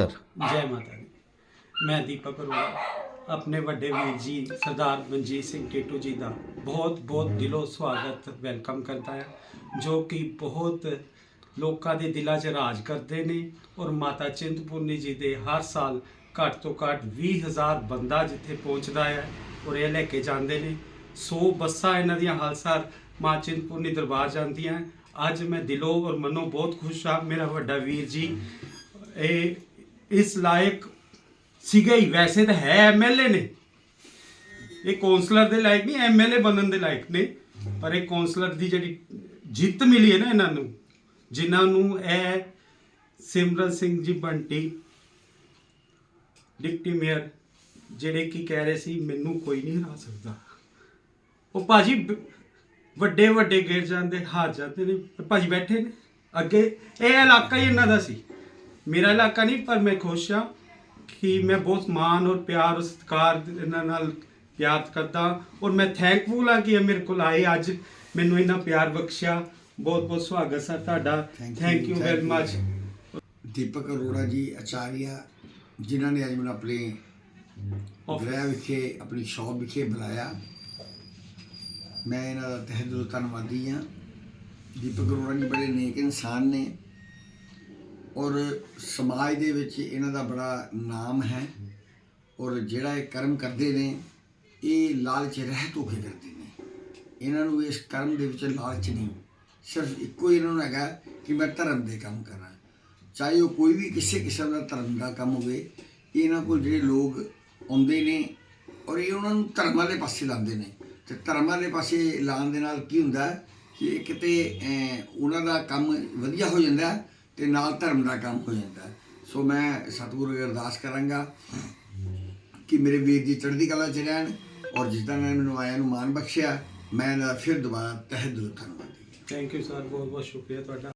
Sir. ਜੈ ਮਾਤਾ ਦੀ। ਮੈਂ ਦੀਪਕ ਅਰੋੜਾ, ਆਪਣੇ ਵੱਡੇ ਵੀਰ ਜੀ, ਸਰਦਾਰ ਮਨਜੀਤ ਸਿੰਘ ਟੇਟੂ ਜੀ ਦਾ ਬਹੁਤ ਬਹੁਤ ਦਿਲੋਂ ਸਵਾਗਤ, ਵੈਲਕਮ ਕਰਦਾ ਹਾਂ, ਜੋ ਕਿ ਬਹੁਤ ਲੋਕਾਂ ਦੇ ਦਿਲਾਂ 'ਚ ਰਾਜ ਕਰਦੇ ਨੇ ਔਰ ਮਾਤਾ ਚਿੰਤਪੁਰਨੀ ਜੀ ਦੇ ਹਰ ਸਾਲ ਘੱਟ ਤੋਂ ਘੱਟ 20000 ਬੰਦਾ ਜਿੱਥੇ ਪਹੁੰਚਦਾ ਹੈ ਔਰ ਇਹ ਲੈ ਕੇ ਜਾਂਦੇ ਨੇ। 100 ਬੱਸਾਂ ਇਹਨਾਂ ਦੀਆਂ ਹਰ ਸਾਲ ਮਾਂ ਚਿੰਤਪੁਰਨੀ ਦਰਬਾਰ ਜਾਂਦੀਆਂ। ਅੱਜ ਮੈਂ ਦਿਲੋਂ ਔਰ ਮਨੋਂ ਬਹੁਤ ਖੁਸ਼ ਹਾਂ। ਮੇਰਾ ਵੱਡਾ ਵੀਰ ਜੀ, ਇਹ ਇਸ ਲਾਇਕ ਸੀਗਾ ਹੀ। ਵੈਸੇ ਤਾਂ ਹੈ ਐਮਐਲਏ ਨੇ। ਇਹ ਕੌਂਸਲਰ ਦੇ ਲਾਇਕ ਨਹੀਂ ਐਮਐਲਏ ਬਣਨ ਦੇ ਲਾਇਕ ਨੇ। ਪਰ ਇਹ ਕੌਂਸਲਰ ਦੀ ਜਿਹੜੀ ਜਿੱਤ ਮਿਲੀ ਹੈ ਨਾ ਇਹਨਾਂ ਨੂੰ, ਜਿਨ੍ਹਾਂ ਨੂੰ ਇਹ ਸਿਮਰਨ ਸਿੰਘ ਜੀ ਬੰਟੀ, ਡਿਪਟੀ ਮੇਅਰ, ਜਿਹੜੇ ਕੀ ਕਹਿ ਰਹੇ ਸੀ, ਮੈਨੂੰ ਕੋਈ ਨਹੀਂ ਹਰਾ ਸਕਦਾ। ਉਹ ਭਾਜੀ ਬ- ਵੱਡੇ ਵੱਡੇ ਗਿਰ ਜਾਂਦੇ, ਹਾਰ ਜਾਂਦੇ ਨੇ। ਭਾਜੀ ਬੈਠੇ ਨੇ। ਅੱਗੇ ਇਹ ਇਲਾਕਾ ਹੀ ਇਹਨਾਂ ਦਾ ਸੀ। ਮੇਰਾ ਇਲਾਕਾ ਨਹੀਂ ਪਰ ਮੈਂ ਖੁਸ਼ ਹਾਂ ਕਿ ਮੈਂ ਬਹੁਤ ਮਾਣ ਔਰ ਪਿਆਰ ਔਰ ਸਤਿਕਾਰ ਇਹਨਾਂ ਨਾਲ ਪਿਆਰ ਕਰਦਾ ਔਰ ਮੈਂ ਥੈਂਕਫੁਲ ਹਾਂ ਕਿ ਇਹ ਮੇਰੇ ਕੋਲ ਆਏ ਅੱਜ। ਮੈਨੂੰ ਇਹਨਾਂ ਪਿਆਰ ਬਖਸ਼ਿਆ। ਬਹੁਤ ਬਹੁਤ ਸਵਾਗਤ ਸਰ ਤੁਹਾਡਾ। Thank you very. Much Deepak Arora ji Acharya ਜਿਨ੍ਹਾਂ ਨੇ ਅੱਜ ਮੈਨੂੰ ਆਪਣੇ ਗ੍ਰਹਿ ਵਿਖੇ ਆਪਣੀ ਸ਼ੌਪ ਵਿਖੇ ਬੁਲਾਇਆ। ਮੈਂ ਇਹਨਾਂ ਦਾ ਤਹਿ ਦਿਲੋਂ ਧੰਨਵਾਦੀ ਹਾਂ। ਦੀਪਕ ਅਰੋੜਾ ਜੀ ਬੜੇ ਨੇਕ ਇਨਸਾਨ ਨੇ। ਔਰ ਸਮਾਜ ਦੇ ਵਿੱਚ ਇਹਨਾਂ ਦਾ ਬੜਾ ਨਾਮ ਹੈ ਔਰ ਜਿਹੜਾ ਇਹ ਕਰਮ ਕਰਦੇ ਨੇ, ਇਹ ਲਾਲਚ ਰਹਿਤ ਹੋ ਕੇ ਕਰਦੇ ਨੇ। ਇਹਨਾਂ ਨੂੰ ਇਸ ਕਰਮ ਦੇ ਵਿੱਚ ਲਾਲਚ ਨਹੀਂ। ਸਿਰਫ ਇੱਕੋ ਹੀ ਇਹਨਾਂ ਨੂੰ ਹੈਗਾ ਕਿ ਮੈਂ ਧਰਮ ਦੇ ਕੰਮ ਕਰਾਂ। ਚਾਹੇ ਉਹ ਕੋਈ ਵੀ ਕਿਸੇ ਕਿਸਮ ਦਾ ਧਰਮ ਦਾ ਕੰਮ ਹੋਵੇ, ਇਹਨਾਂ ਕੋਲ ਜਿਹੜੇ ਲੋਕ ਆਉਂਦੇ ਨੇ ਔਰ ਇਹ ਉਹਨਾਂ ਨੂੰ ਧਰਮਾਂ ਦੇ ਪਾਸੇ ਲਾਉਂਦੇ ਨੇ। ਤੇ ਧਰਮਾਂ ਦੇ ਪਾਸੇ ਲਾਉਣ ਦੇ ਨਾਲ ਕੀ ਹੁੰਦਾ ਕਿ ਇਹ ਕਿਤੇ ਉਹਨਾਂ ਦਾ ਕੰਮ ਵਧੀਆ ਹੋ ਜਾਂਦਾ ਤੇ ਨਾਲ ਧਰਮ ਦਾ ਕੰਮ ਹੋ ਜਾਂਦਾ ਹੈ। ਸੋ ਮੈਂ ਸਤਿਗੁਰੂ ਅੱਗੇ ਅਰਦਾਸ ਕਰਾਂਗਾ ਕਿ ਮੇਰੇ ਵੀਰ ਜੀ ਚੜ੍ਹਦੀ ਕਲਾ ਚ ਰਹਿਣ ਔਰ ਜਿਸ ਤਰ੍ਹਾਂ ਇਹਨਾਂ ਨੇ ਮੈਨੂੰ ਆਇਆ ਨੂੰ ਮਾਣ ਬਖਸ਼ਿਆ, ਮੈਂ ਇਹਨਾਂ ਦਾ ਫਿਰ ਦੁਬਾਰਾ ਤਹਿ ਦਿਲੋਂ ਧੰਨਵਾਦੀ ਥੈਂਕ ਯੂ ਸਰ ਬਹੁਤ ਬਹੁਤ ਸ਼ੁਕਰੀਆ ਤੁਹਾਡਾ।